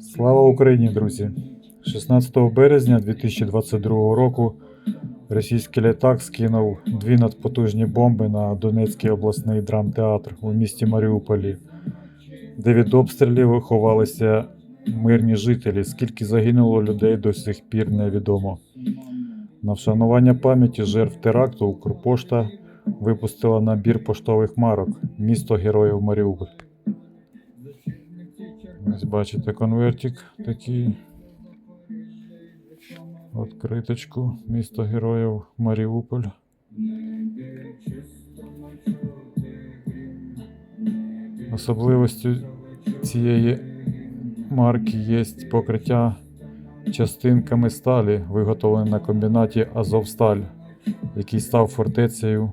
Слава Україні, друзі! 16 березня 2022 року російський літак скинув дві надпотужні бомби на Донецький обласний драмтеатр у місті Маріуполі, де від обстрілів ховалися мирні жителі. Скільки загинуло людей до сих пір невідомо. На вшанування пам'яті жертв теракту Укрпошта випустила набір поштових марок Місто Героїв Маріуполь. Ось бачите конвертик такий. Откриточку. Місто Героїв Маріуполь. Особливостю цієї марки є покриття частинками сталі, виготовлене на комбінаті Азовсталь, який став фортецею,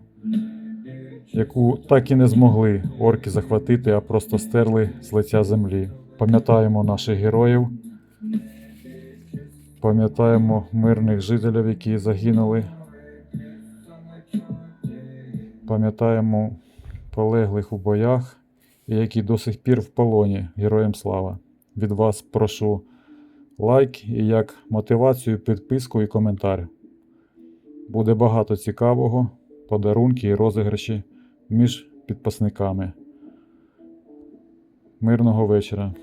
яку так і не змогли орки захватити, а просто стерли з лиця землі. Пам'ятаємо наших героїв, пам'ятаємо мирних жителів, які загинули. Пам'ятаємо полеглих у боях і які до сих пір в полоні. Героям слава! Від вас прошу лайк і як мотивацію, підписку і коментар. Буде багато цікавого, подарунки і розіграші між підписниками. Мирного вечора!